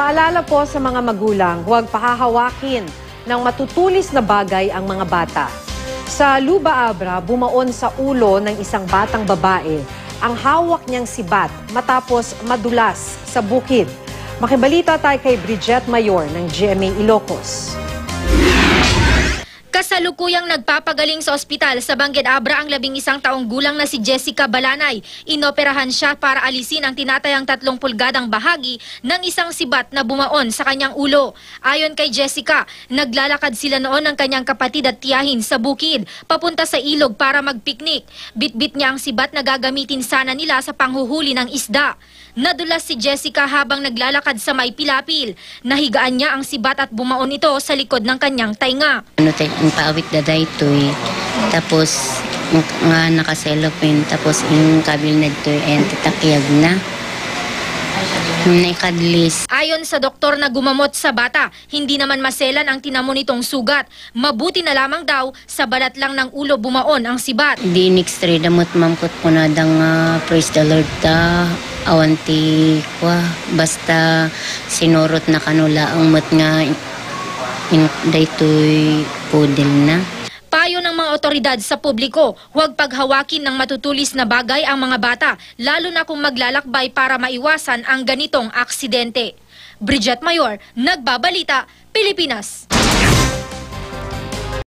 Paalala po sa mga magulang, huwag pahahawakin ng matutulis na bagay ang mga bata. Sa Luba Abra, bumaon sa ulo ng isang batang babae ang hawak niyang sibat matapos madulas sa bukid. Makibalita tayo kay Bridget Mayor ng GMA Ilocos. Kasalukuyang nagpapagaling sa ospital sa Bangged Abra ang labing isang taong gulang na si Jessica Balanay. Inoperahan siya para alisin ang tinatayang tatlong pulgadang bahagi ng isang sibat na bumaon sa kanyang ulo. Ayon kay Jessica, naglalakad sila noon ng kanyang kapatid at tiyahin sa bukid, papunta sa ilog para magpiknik. Bitbit niya ang sibat na gagamitin sana nila sa panghuhuli ng isda. Nadulas si Jessica habang naglalakad sa may pilapil. Nahigaan niya ang sibat at bumaon ito sa likod ng kanyang tainga. ano ang paawit na daytoy. Tapos, ng- nga nakaselopin. Tapos, yung kabil na ito, and titakyag na. Naikadlis. Ayon sa doktor na gumamot sa bata, hindi naman maselan ang tinamo nitong sugat. Mabuti na lamang daw sa balat lang ng ulo bumaon ang sibat. Di nixtray damot mamkot ko na dang ah, praise the Lord ta awanti kwa basta sinurot na kanula ang mat nga daytoy pudel na. Payo ng mga otoridad sa publiko, huwag paghawakin ng matutulis na bagay ang mga bata, lalo na kung maglalakbay para maiwasan ang ganitong aksidente. Bridget Mayor, Nagbabalita, Pilipinas.